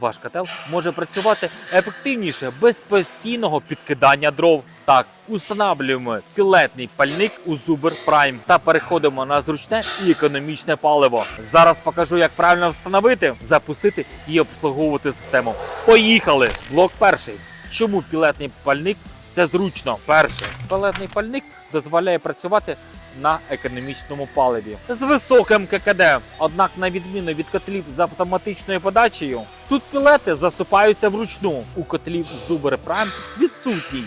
Ваш котел може працювати ефективніше без постійного підкидання дров. Так, установлюємо пілетний пальник у Zuber Prime та переходимо на зручне і економічне паливо. Зараз покажу, як правильно встановити, запустити і обслуговувати систему. Поїхали! Блок перший. Чому пілетний пальник? Це зручно. Перше, пелетний пальник дозволяє працювати на економічному паливі з високим ККД. Однак, на відміну від котлів з автоматичною подачею, тут пілети засипаються вручну. У котлів Zuber Prime відсутній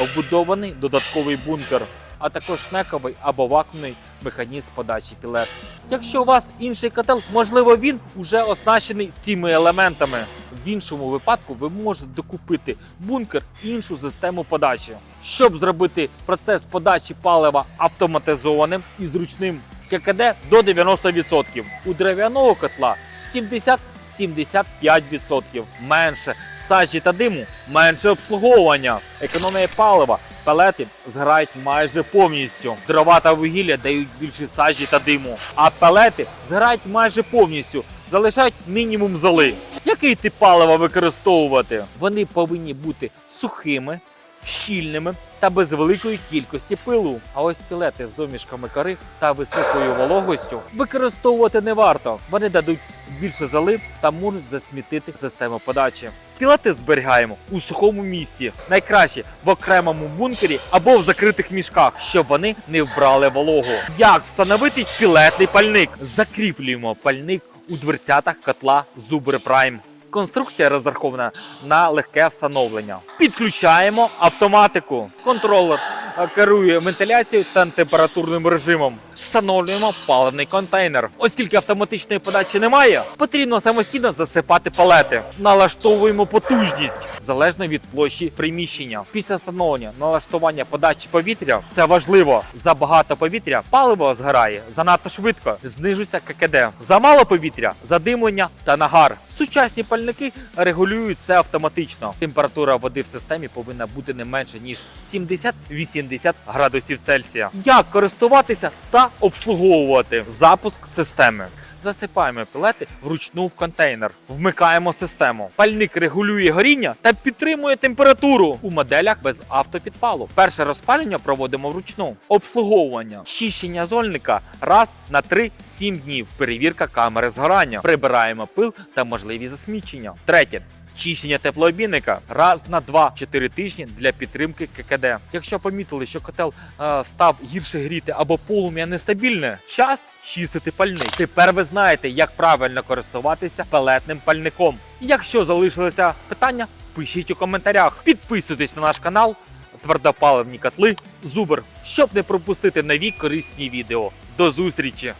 вбудований додатковий бункер, а також шнековий або вакуумний механізм подачі пілет. Якщо у вас інший котел, можливо, він уже оснащений цими елементами. В іншому випадку ви можете докупити бункер іншу систему подачі, щоб зробити процес подачі палива автоматизованим і зручним. ККД до 90%. У дерев'яного котла 70-75%. Менше сажі та диму, менше обслуговування, економія палива. Пелети згорають майже повністю. Дрова та вугілля дають більше сажі та диму. А пелети згорають майже повністю, залишають мінімум золи. Який тип палива використовувати? Вони повинні бути сухими, щільними та без великої кількості пилу. А ось пілети з домішками кори та високою вологостю використовувати не варто. Вони дадуть більше зали та можуть засмітити систему подачі. Пілети зберігаємо у сухому місці, найкраще в окремому бункері або в закритих мішках, щоб вони не вбрали вологу. Як встановити пілетний пальник? Закріплюємо пальник у дверцятах котла Зубри Prime. Конструкція розрахована на легке встановлення. Підключаємо автоматику. Контролер е, керує вентиляцією та температурним режимом. Встановлюємо паливний контейнер. Оскільки автоматичної подачі немає, потрібно самостійно засипати палети. Налаштовуємо потужність залежно від площі приміщення. Після встановлення налаштування подачі повітря це важливо. Забагато повітря паливо згорає занадто швидко, знижується ККД. Замало повітря, задимлення та нагар. Сучасні пальники регулюють це автоматично. Температура води в системі повинна бути не менше ніж 70-80 градусів Цельсія. Як користуватися та обслуговувати запуск системи? Засипаємо пілети вручну в контейнер, вмикаємо систему. Пальник регулює горіння та підтримує температуру у моделях без автопідпалу. Перше розпалення проводимо вручну. Обслуговування, чищення зольника раз на 3-7 днів. Перевірка камери згорання. Прибираємо пил та можливі засмічення. Третє. Чищення теплообмінника раз на 2-4 тижні для підтримки ККД. Якщо помітили, що котел е, став гірше гріти або полум'я нестабільне, час чистити пальник. Тепер ви знаєте, як правильно користуватися пелетним пальником. Якщо залишилися питання, пишіть у коментарях. Підписуйтесь на наш канал Твердопаливні котли Зубр, щоб не пропустити нові корисні відео. До зустрічі!